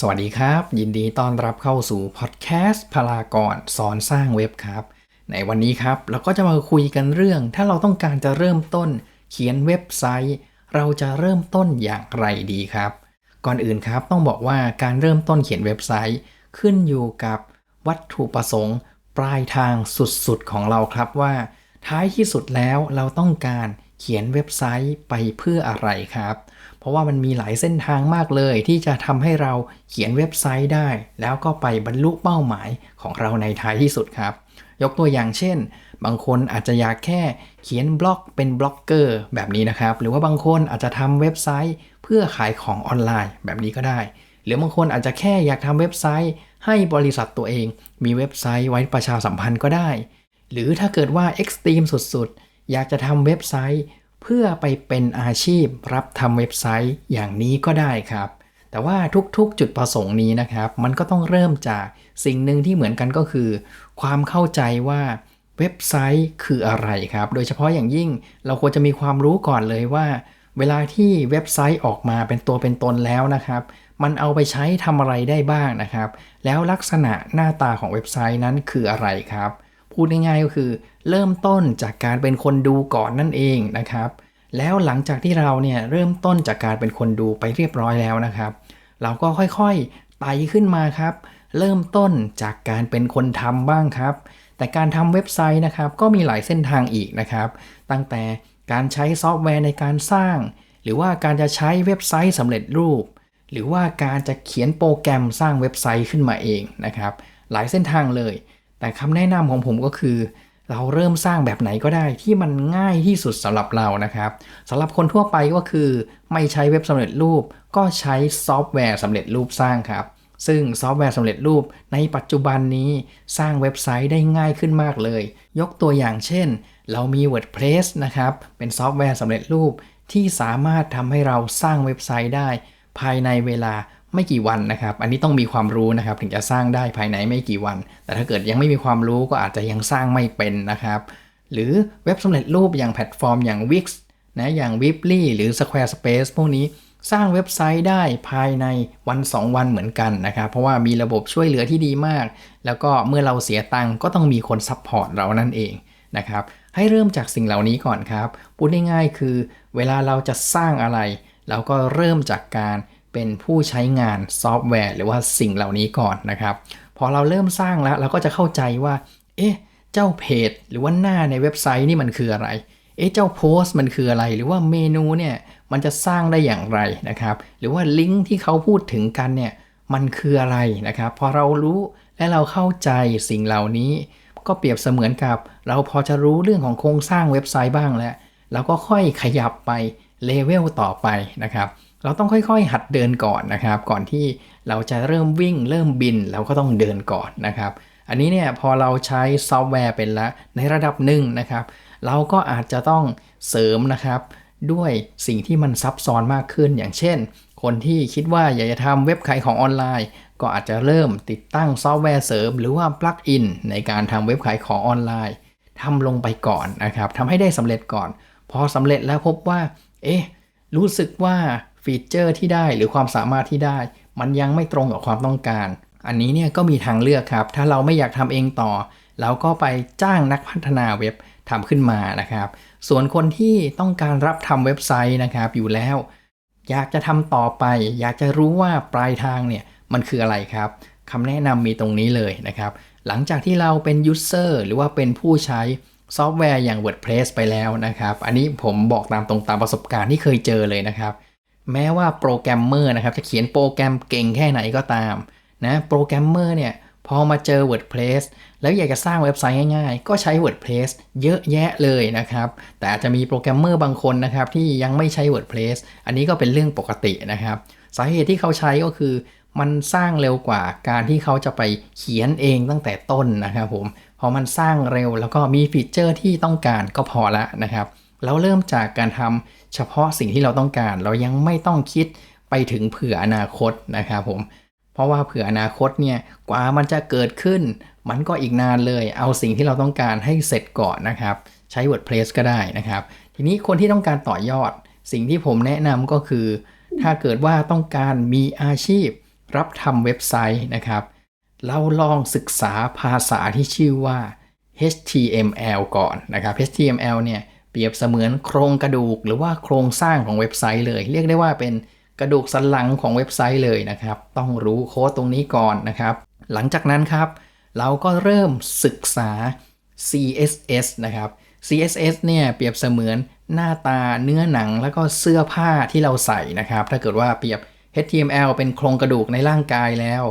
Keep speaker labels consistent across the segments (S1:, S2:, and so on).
S1: สวัสดีครับ ยินดีต้อนรับเข้าสู่พอดแคสต์พลากรสอนสร้างเว็บครับ ในวันนี้ครับเราก็จะมาคุยกันเรื่อง ถ้าเราต้องการจะเริ่มต้น เขียนเว็บไซต์ เราจะเริ่มต้นอย่างไรดีครับ ก่อนอื่นครับต้องบอกว่าการเริ่มต้นเขียนเว็บไซต์ ขึ้นอยู่กับวัตถุประสงค์ ปลายทางสุดๆของเราครับว่า ท้ายที่สุดแล้วเราต้องการ ขียนเว็บไซต์ไปเพื่ออะไรครับ เพราะว่ามันมีหลายเส้นทางมากเลยที่จะทำให้เราเขียนเว็บไซต์ได้ แล้วก็ไปบรรลุเป้าหมายของเราในท้ายที่สุดครับ ยกตัวอย่างเช่น บางคนอาจจะอยากแค่เขียนบล็อกเป็นบล็อกเกอร์แบบนี้นะครับ หรือว่าบางคนอาจจะทำเว็บไซต์เพื่อขายของออนไลน์แบบนี้ก็ได้ หรือบางคนอาจจะแค่อยากทำเว็บไซต์ ให้บริษัทตัวเอง มีเว็บไซต์ไว้ประชาสัมพันธ์ก็ได้ หรือถ้าเกิดว่าเอ็กซ์ตรีมสุดๆอยากจะทำเว็บไซต์ เพื่อไปเป็นอาชีพรับทำเว็บไซต์อย่างนี้ก็ได้ครับ แต่ว่าทุกๆจุดประสงค์นี้นะครับ มันก็ต้องเริ่มจากสิ่งหนึ่งที่เหมือนกันก็คือ ความเข้าใจว่าเว็บไซต์คืออะไรครับ โดยเฉพาะอย่างยิ่งเราควรจะมีความรู้ก่อนเลยว่า เวลาที่เว็บไซต์ออกมาเป็นตัวเป็นตนแล้วนะครับ มันเอาไปใช้ทำอะไรได้บ้างนะครับ แล้วลักษณะหน้าตาของเว็บไซต์นั้นคืออะไรครับ พูดง่ายๆก็คือ เริ่มต้นจากการเป็นคนดูก่อนนั่นเองนะครับ แล้วหลังจากที่เราเนี่ยเริ่มต้นจากการเป็นคนดูไปเรียบร้อยแล้วนะครับ เราก็ค่อยๆไต่ขึ้นมาครับ เริ่มต้นจากการเป็นคนทำบ้างครับ แต่การทำเว็บไซต์นะครับ ก็มีหลายเส้นทางอีกนะครับ ตั้งแต่การใช้ซอฟต์แวร์ในการสร้าง หรือว่าการจะใช้เว็บไซต์สำเร็จรูป หรือว่าการจะเขียนโปรแกรมสร้างเว็บไซต์ขึ้นมาเองนะครับ หลายเส้นทางเลย แต่คำแนะนำของผมก็คือ เราเริ่มสร้างแบบไหนก็ได้ที่มันง่ายที่สุดสำหรับเรานะครับสำหรับคนทั่วไปก็คือ ไม่ใช้เว็บสำเร็จรูป ก็ใช้ซอฟต์แวร์สำเร็จรูปสร้างครับ ซึ่งซอฟต์แวร์สำเร็จรูปในปัจจุบันนี้สร้างเว็บไซต์ได้ง่ายขึ้นมากเลย ยกตัวอย่างเช่น เรามี WordPress นะครับเป็นซอฟต์แวร์สำเร็จรูปที่สามารถทำให้เราสร้างเว็บไซต์ได้ ภายในเวลา ไม่กี่วันนะครับ อันนี้ต้องมีความรู้นะครับถึงจะสร้างได้ภายในไม่กี่วัน แต่ถ้าเกิดยังไม่มีความรู้ก็อาจจะยังสร้างไม่เป็นนะครับ หรือเว็บสำเร็จรูปอย่างแพลตฟอร์มอย่าง Wix นะอย่าง Weebly หรือ Squarespace พวกนี้สร้างเว็บไซต์ได้ภายในวัน 2 วันเหมือนกันนะครับ เพราะว่ามีระบบช่วยเหลือที่ดีมาก แล้วก็เมื่อเราเสียตังค์ก็ต้องมีคนซัพพอร์ตเรานั่นเองนะครับ ให้เริ่มจากสิ่งเหล่านี้ก่อนครับ พูดง่ายๆคือ เวลาเราจะสร้างอะไร เราก็เริ่มจากการ เป็นผู้ใช้งานซอฟต์แวร์ หรือว่าสิ่งเหล่านี้ก่อนนะครับ พอเราเริ่มสร้างแล้วเราก็จะเข้าใจว่า เอ๊ะ เจ้าเพจ หรือว่าหน้าในเว็บไซต์นี่มันคืออะไร เอ๊ะ เจ้าโพสต์มันคืออะไร หรือว่าเมนูเนี่ยมันจะสร้างได้อย่างไรนะครับ หรือว่าลิงก์ที่เขาพูดถึงกันเนี่ยมันคืออะไรนะครับ พอเรารู้และเราเข้าใจสิ่งเหล่านี้ ก็เปรียบเสมือนกับ เราพอจะรู้เรื่องของโครงสร้างเว็บไซต์บ้างแล้วเราก็ค่อยขยับไปเลเวลต่อไปนะครับ เราต้องค่อยๆ หัดเดินก่อนนะครับ ก่อนที่เราจะเริ่มวิ่งเริ่มบินเราก็ต้องเดินก่อนนะครับ อันนี้เนี่ยพอเราใช้ซอฟต์แวร์เป็นละในระดับหนึ่งนะครับ เราก็อาจจะต้องเสริมนะครับ ด้วยสิ่งที่มันซับซ้อนมากขึ้นอย่างเช่น คนที่คิดว่าอยากจะทำเว็บขายของออนไลน์ ก็อาจจะเริ่มติดตั้งซอฟต์แวร์เสริม หรือว่าปลั๊กอินในการทำเว็บขายของออนไลน์ทำลงไปก่อนนะครับทำให้ได้สำเร็จก่อน พอสำเร็จแล้วพบว่า เอ๊ะรู้สึกว่า ฟีเจอร์ที่ได้หรือความสามารถที่ได้ มันยังไม่ตรงกับความต้องการ อันนี้เนี่ยก็มีทางเลือกครับ ถ้าเราไม่อยากทำเองต่อ เราก็ไปจ้างนักพัฒนาเว็บทำขึ้นมานะครับ ส่วนคนที่ต้องการรับทำเว็บไซต์นะครับอยู่แล้ว อยากจะทำต่อไป อยากจะรู้ว่าปลายทางเนี่ยมันคืออะไรครับคำแนะนำมีตรงนี้เลยนะครับ หลังจากที่เราเป็นยูเซอร์หรือว่าเป็นผู้ใช้ซอฟต์แวร์อย่าง WordPress ไปแล้วนะครับ อันนี้ผมบอกตามตรงตามประสบการณ์ที่เคยเจอเลยนะครับ แม้ว่าโปรแกรมเมอร์นะครับจะเขียนโปรแกรมเก่งแค่ไหนก็ตามนะโปรแกรมเมอร์เนี่ยพอมาเจอ WordPress แล้วอยากจะสร้างเว็บไซต์ง่ายๆ ก็ใช้ WordPress เยอะแยะเลยนะครับ แต่อาจจะมีโปรแกรมเมอร์บางคนนะครับที่ยังไม่ใช้ WordPress อันนี้ก็เป็นเรื่องปกตินะครับ สาเหตุที่เขาใช้ก็คือ มันสร้างเร็วกว่าการที่เขาจะไปเขียนเองตั้งแต่ต้นนะครับผม พอมันสร้างเร็วแล้วก็มีฟีเจอร์ที่ต้องการก็พอละนะครับ เราเริ่มจากการทำเฉพาะสิ่งที่เราต้องการ เรายังไม่ต้องคิดไปถึงเผื่ออนาคตนะครับผม เพราะว่าเผื่ออนาคตเนี่ยกว่ามันจะเกิดขึ้น มันก็อีกนานเลย เอาสิ่งที่เราต้องการให้เสร็จก่อนนะครับ ใช้ WordPress ก็ได้นะครับ ทีนี้คนที่ต้องการต่อยอด สิ่งที่ผมแนะนำก็คือ ถ้าเกิดว่าต้องการมีอาชีพ รับทำเว็บไซต์นะครับ เราลองศึกษาภาษาที่ชื่อว่า HTML ก่อนนะครับ HTML เนี่ย เปรียบเสมือนโครงกระดูกหรือว่าโครงสร้างของเว็บไซต์เลย เรียกได้ว่าเป็นกระดูกสันหลังของเว็บไซต์เลยนะครับ ต้องรู้โค้ดตรงนี้ก่อนนะครับ หลังจากนั้นครับ เราก็เริ่มศึกษา CSS นะครับ CSS เนี่ยเปรียบเสมือนหน้าตาเนื้อหนังแล้วก็เสื้อผ้าที่เราใส่นะครับ ถ้าเกิดว่าเปรียบ HTML เป็นโครงกระดูกในร่างกายแล้ว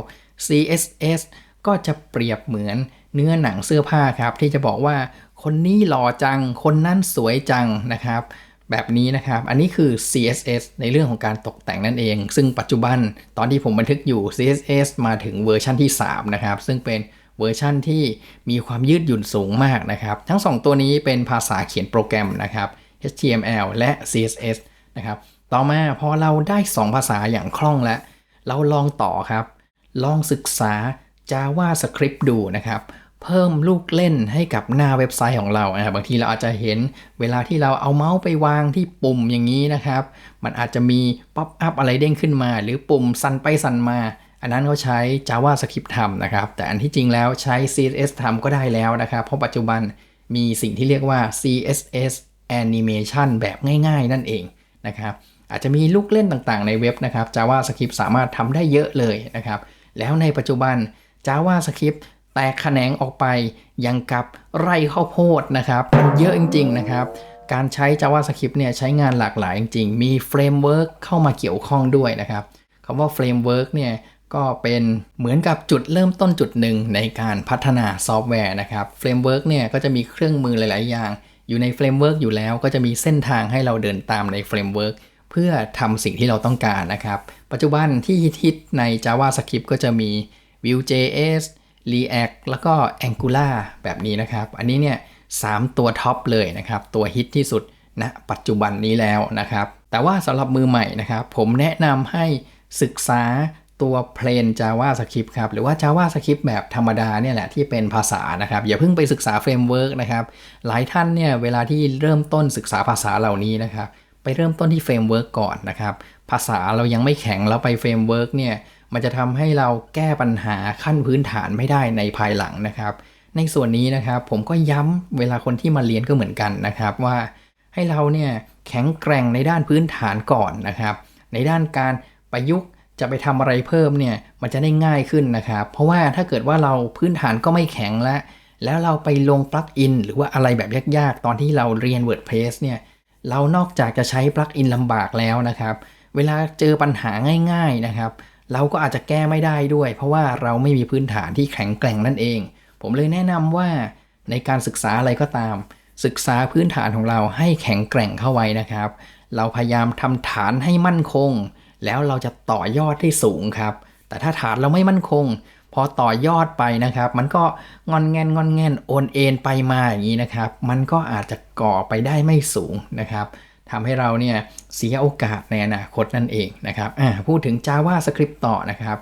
S1: CSS ก็จะเปรียบเหมือนเนื้อหนังเสื้อผ้าครับ ที่จะบอกว่า คนนี้หล่อจัง คนนั้นสวยจังนะครับ แบบนี้นะครับ อันนี้คือ CSS ในเรื่องของการตกแต่งนั่นเอง ซึ่งปัจจุบันตอนที่ผมบันทึกอยู่ CSS มาถึงเวอร์ชันที่ 3 นะครับ ซึ่งเป็นเวอร์ชั่นที่มีความยืดหยุ่นสูงมากนะครับ ทั้ง 2 ตัวนี้เป็นภาษาเขียนโปรแกรมนะครับ HTML และ CSS นะครับ ต่อมาพอเราได้ 2 ภาษาอย่างคล่องแล้ว เราลองต่อครับ ลองศึกษา JavaScript ดูนะครับ เพิ่มลูกเล่นให้กับหน้าเว็บไซต์ของเราอ่าบางทีเราอาจจะเห็นเวลาที่เราเอาเมาส์ไปวางที่ปุ่มอย่างนี้นะครับ มันอาจจะมีป๊อปอัพอะไรเด้งขึ้นมา หรือปุ่มสั่นไปสั่นมา อันนั้นเขาใช้ JavaScript ทำนะครับ แต่อันที่จริงแล้วใช้ CSS ทำก็ได้แล้วนะครับ เพราะปัจจุบันมีสิ่งที่เรียกว่า CSS Animation แบบง่าย ๆ นั่นเองนะครับอาจจะมีลูกเล่นต่างๆในเว็บนะครับ JavaScript สามารถทำได้เยอะเลยนะครับ แล้วในปัจจุบัน JavaScript แตกแขนงออกไปยังกับไร่ข้าวโพดนะครับมันเยอะจริง ๆ นะครับ การใช้ JavaScript เนี่ยใช้งานหลากหลายจริง ๆ มีเฟรมเวิร์กเข้ามาเกี่ยวข้องด้วยนะครับคำว่าเฟรมเวิร์กเนี่ยก็เป็นเหมือนกับจุดเริ่มต้นจุดหนึ่งในการพัฒนาซอฟต์แวร์นะครับเฟรมเวิร์กเนี่ยก็จะมีเครื่องมือหลาย ๆ อย่าง อยู่ในเฟรมเวิร์กอยู่แล้วก็จะมีเส้นทางให้เราเดินตามในเฟรมเวิร์กเพื่อทำสิ่งที่เราต้องการนะครับ ปัจจุบันที่ฮิตใน JavaScript ก็จะมี Vue.js React แล้วก็ Angular แบบนี้นะครับ อันนี้เนี่ยสตัวท็อปเลยนะครับ ตัวฮิตที่สุดณนะปัจจุบันนี้แล้วนะครับ แต่ว่าสำหรับมือใหม่นะครับ ผมแนะนำให้ศึกษาตัว plain JavaScript ครับ หรือว่า JavaScript แบบธรรมดาเนี่ยแหละที่เป็นภาษานะครับ อย่าเพิ่งไปศึกษาเฟรมเวิร์กนะครับ หลายท่านเนี่ยเวลาที่เริ่มต้นศึกษาภาษาเหล่านี้นะครับ ไปเริ่มต้นที่เฟรมเวิร์กก่อนนะครับ ภาษาเรายังไม่แข็งแล้วไปเฟรมเวิร์กเนี่ย มันจะทำให้เราแก้ปัญหาขั้นพื้นฐานไม่ได้ในภายหลังนะครับ ในส่วนนี้นะครับผมก็ย้ำเวลาคนที่มาเรียนก็เหมือนกันนะครับว่า ให้เราเนี่ยแข็งแกร่งในด้านพื้นฐานก่อนนะครับ ในด้านการประยุกต์จะไปทำอะไรเพิ่มเนี่ยมันจะได้ง่ายขึ้นนะครับ เพราะว่าถ้าเกิดว่าเราพื้นฐานก็ไม่แข็งแล้วแล้วเราไปลงปลั๊กอินหรือว่าอะไรแบบยากๆ ตอนที่เราเรียน WordPress เนี่ยเรานอกจากจะใช้ปลั๊กอินลำบากแล้วนะครับ เวลาเจอปัญหาง่าย ๆนะครับ เราก็อาจจะแก้ไม่ได้ด้วย เพราะว่าเราไม่มีพื้นฐานที่แข็งแกร่งนั่นเอง ผมเลยแนะนำว่าในการศึกษาอะไรก็ตาม ศึกษาพื้นฐานของเราให้แข็งแกร่งเข้าไว้นะครับ เราพยายามทำฐานให้มั่นคง แล้วเราจะต่อยอดได้สูงครับ แต่ถ้าฐานเราไม่มั่นคง พอต่อยอดไปนะครับ มันก็งอนแงนงอนแงนโอนเอ็นไปมาอย่างนี้นะครับ มันก็อาจจะก่อไปได้ไม่สูงนะครับ ทำให้เราเนี่ยเสียโอกาสในอนาคตนั่นเองนะครับพูดถึง JavaScript ต่อนะครับ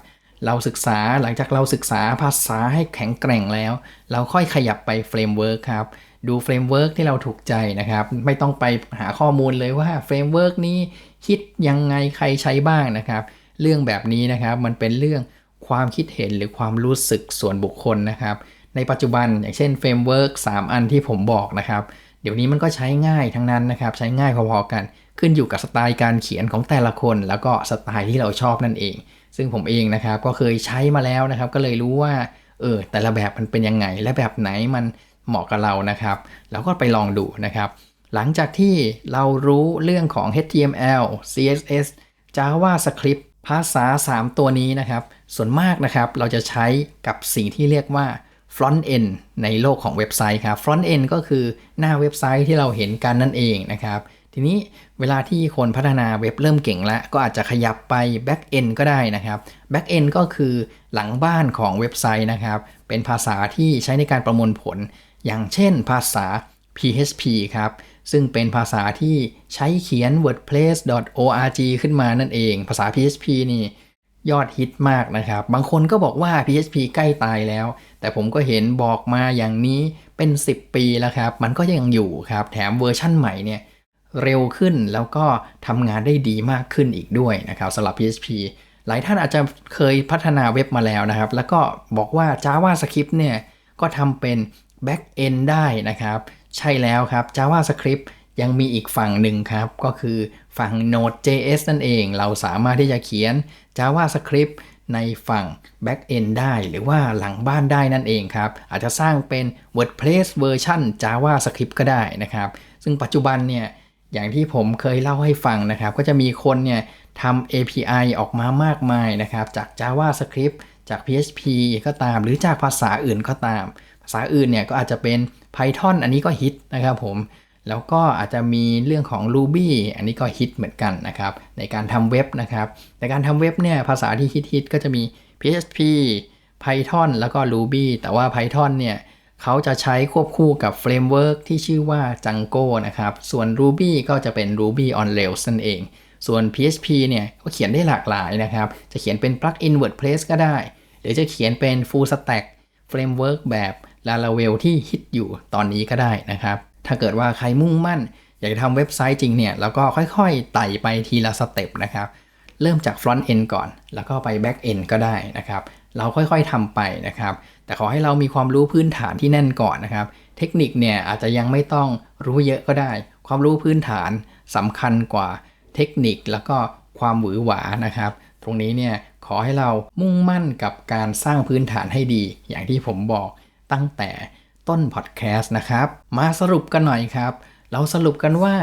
S1: เราศึกษาหลังจากเราศึกษาภาษาให้แข็งแกร่งแล้ว เราค่อยขยับไปเฟรมเวิร์กครับ ดูเฟรมเวิร์กที่เราถูกใจนะครับ ไม่ต้องไปหาข้อมูลเลยว่าเฟรมเวิร์กนี้คิดยังไงใครใช้บ้างนะครับ เรื่องแบบนี้นะครับมันเป็นเรื่องความคิดเห็นหรือความรู้สึกส่วนบุคคลนะครับ ในปัจจุบันอย่างเช่นเฟรมเวิร์ก3อันที่ผมบอกนะครับ เดี๋ยวนี้มันก็ใช้ง่ายทั้งนั้นนะครับ ใช้ง่ายพอๆกัน ขึ้นอยู่กับสไตล์การเขียนของแต่ละคน แล้วก็สไตล์ที่เราชอบนั่นเอง ซึ่งผมเองนะครับก็เคยใช้มาแล้วนะครับ ก็เลยรู้ว่าเออแต่ละแบบมันเป็นยังไง และแบบไหนมันเหมาะกับเรานะครับเราก็ไปลองดูนะครับ หลังจากที่เรารู้เรื่องของ HTML CSS JavaScript ภาษา 3 ตัวนี้นะครับ ส่วนมากนะครับเราจะใช้กับสิ่งที่เรียกว่า front end ในโลกของเว็บไซต์ครับ front end ก็คือหน้าเว็บไซต์ที่เราเห็นกันนั่นเองนะครับ ทีนี้เวลาที่คนพัฒนาเว็บเริ่มเก่งแล้ว ก็อาจจะขยับไป back end ก็ได้นะครับ back end ก็คือหลังบ้านของเว็บไซต์นะครับ เป็นภาษาที่ใช้ในการประมวลผล อย่างเช่น ภาษา PHP ครับซึ่งเป็นภาษาที่ใช้เขียน wordpress.org ขึ้นมานั่นเอง ภาษา PHP นี่ ยอดฮิตมากนะครับ บางคนก็บอกว่า PHP ใกล้ตายแล้ว แต่ผมก็เห็นบอกมาอย่างนี้เป็น 10 ปีแล้วครับ มันก็ยังอยู่ครับ แถมเวอร์ชั่นใหม่เนี่ยเร็วขึ้นแล้วก็ทำงานได้ดีมากขึ้นอีกด้วยนะครับสำหรับ PHP หลายท่านอาจจะเคยพัฒนาเว็บมาแล้วนะครับ แล้วก็บอกว่า JavaScript เนี่ยก็ทำเป็น Back End ได้นะครับ ใช่แล้วครับ JavaScript ยังมีอีกฝั่งหนึ่งครับ ก็คือฝั่ง Node.js นั่นเอง เราสามารถที่จะเขียน JavaScript ในฝั่ง Back End ได้หรือว่าหลังบ้านได้นั่นเองครับ อาจจะสร้างเป็น WordPress เวอร์ชัน JavaScript ก็ได้นะครับ ซึ่งปัจจุบันเนี่ยอย่างที่ผมเคยเล่าให้ฟังนะครับ ก็จะมีคนเนี่ยทำ API ออกมามากมายนะครับ จาก JavaScript จาก PHP ก็ตาม หรือจากภาษาอื่นก็ตาม ภาษาอื่นเนี่ยก็อาจจะเป็น Python อันนี้ก็ฮิตนะครับผม แล้วก็อาจจะมีเรื่องของ Ruby อันนี้ก็ฮิตเหมือนกันนะครับในการทำเว็บนะครับในการทำเว็บเนี่ยภาษาที่ฮิตๆก็จะมี PHP Python แล้วก็ Ruby แต่ว่า Python เนี่ยเขาจะใช้ควบคู่กับเฟรมเวิร์กที่ชื่อว่า Django นะครับส่วน Ruby ก็จะเป็น Ruby on Rails นั่นเอง ส่วน PHP เนี่ยก็เขียนได้หลากหลายนะครับ จะเขียนเป็น plugin WordPress ก็ได้ หรือจะเขียนเป็น full stack framework แบบ Laravel ที่ฮิตอยู่ตอนนี้ก็ได้นะครับ ถ้าเกิดว่าใครมุ่งมั่น อยากจะทำเว็บไซต์จริงเนี่ยแล้วก็ค่อยๆ ไต่ไปทีละสเต็ปนะครับ เริ่มจาก front end ก่อน แล้วก็ไป back end ก็ได้นะครับ เราค่อยๆทำไปนะครับ แต่ขอให้เรามีความรู้พื้นฐานที่แน่นก่อนนะครับ เทคนิคเนี่ยอาจจะยังไม่ต้องรู้เยอะก็ได้ ความรู้พื้นฐานสำคัญกว่าเทคนิคแล้วก็ความหวือหวานะครับ ตรงนี้เนี่ยขอให้เรามุ่งมั่นกับการสร้างพื้นฐานให้ดี อย่างที่ผมบอกตั้งแต่ ต้นพอดแคสต์นะครับ มาสรุปกันหน่อยครับ เราสรุปกันว่า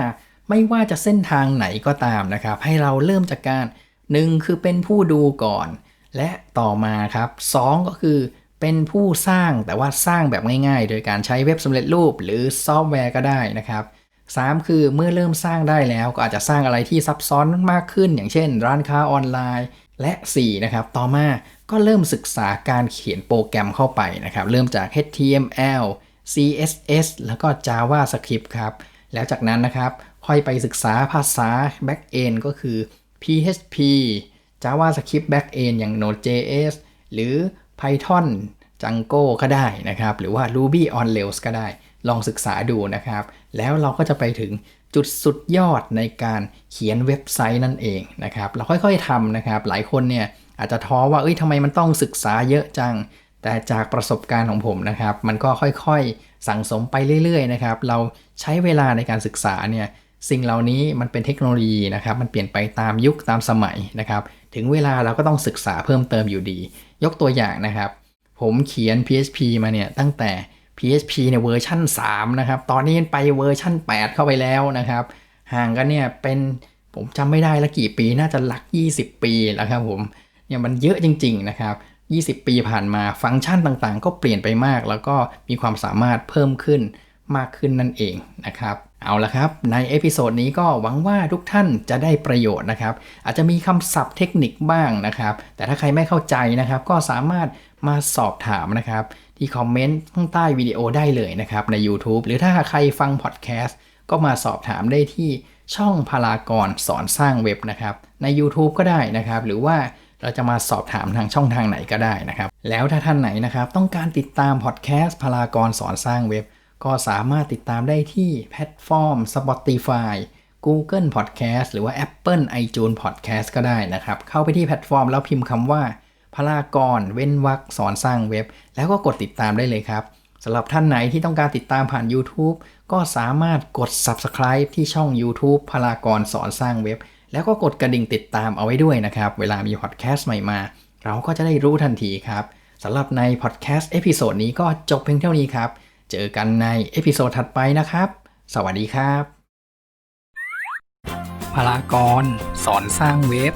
S1: ไม่ว่าจะเส้นทางไหนก็ตามนะครับ ให้เราเริ่มจากการ 1 คือเป็นผู้ดูก่อน และต่อมาครับ 2 ก็คือเป็นผู้สร้างแต่ว่าสร้างแบบง่ายๆ โดยการใช้เว็บสำเร็จรูปหรือซอฟต์แวร์ก็ได้นะครับ 3 คือเมื่อเริ่มสร้างได้แล้วก็อาจจะสร้างอะไรที่ซับซ้อนมากขึ้น อย่างเช่น ร้านค้าออนไลน์ และ 4 นะครับ ต่อมาก็เริ่มศึกษาการเขียนโปรแกรมเข้าไปนะครับ เริ่มจาก HTML CSS แล้วก็ JavaScript ครับ แล้วจากนั้นนะครับ ค่อยไปศึกษาภาษา Backend ก็คือ PHP JavaScript Backend อย่าง Node.js หรือ Python Django ก็ได้นะครับ หรือว่า Ruby on Rails ก็ได้ ลองศึกษาดูนะครับ แล้วเราก็จะไปถึง จุดสุดยอดในการเขียนเว็บไซต์นั่นเองนะครับเราค่อยๆทำนะครับหลายคนเนี่ยอาจจะท้อว่าเอ้ยทำไมมันต้องศึกษาเยอะจัง แต่จากประสบการณ์ของผมนะครับ มันก็ค่อยๆสั่งสมไปเรื่อยๆนะครับเราใช้เวลาในการศึกษาเนี่ยสิ่งเหล่านี้มันเป็นเทคโนโลยีนะครับ มันเปลี่ยนไปตามยุคตามสมัยนะครับ ถึงเวลาเราก็ต้องศึกษาเพิ่มเติมอยู่ดี ยกตัวอย่างนะครับ ผมเขียน PHP มาเนี่ยตั้งแต่ PHP เนี่ยเวอร์ชัน3 นะครับ ตอนนี้ไปเวอร์ชัน8 เข้าไปแล้วนะครับ ห่างกันเนี่ยเป็นผมจำไม่ได้ละกี่ปีน่าจะหลัก 20 ปีแล้วครับผมเนี่ยมันเยอะจริง ๆ นะครับ 20 ปีผ่านมาฟังก์ชันต่างๆ ก็เปลี่ยนไปมาก แล้วก็มีความสามารถเพิ่มขึ้นมากขึ้นนั่นเองนะครับ เอาละครับ ในเอพิโซดนี้ก็หวังว่าทุกท่านจะได้ประโยชน์นะครับ อาจจะมีคำศัพท์เทคนิคบ้างนะครับ แต่ถ้าใครไม่เข้าใจนะครับ ก็สามารถมาสอบถามนะครับ ที่คอมเมนต์ข้างใต้วิดีโอได้เลยนะครับใน YouTube หรือถ้าใครฟังพอดแคสต์ก็มาสอบถามได้ที่ช่องพลากรสอนสร้างเว็บนะครับ ใน YouTube ก็ได้นะครับ หรือว่าเราจะมาสอบถามทางช่องทางไหนก็ได้นะครับ แล้วถ้าท่านไหนนะครับ ต้องการติดตามพอดแคสต์พลากรสอนสร้างเว็บ ก็สามารถติดตามได้ที่แพลตฟอร์ม Spotify Google Podcast หรือว่า Apple iTunes Podcast ก็ได้นะครับ เข้าไปที่แพลตฟอร์มแล้วพิมพ์คำว่า พลากร เว้นวรรคสอนสร้างเว็บ แล้วก็กดติดตามได้เลยครับสำหรับท่านไหนที่ต้องการติดตามผ่าน YouTube ก็สามารถกด Subscribe ที่ช่อง YouTube พลากรสอนสร้างเว็บ แล้วก็กดกระดิ่งติดตามเอาไว้ด้วยนะครับ เวลามีพอดแคสต์ใหม่มา เราก็จะได้รู้ทันทีครับสำหรับในพอดแคสต์เอพิโซดนี้ก็จบเพียงเท่านี้ครับ เจอกันในเอพิโซดถัดไปนะครับ สวัสดีครับพลากรสอนสร้างเว็บ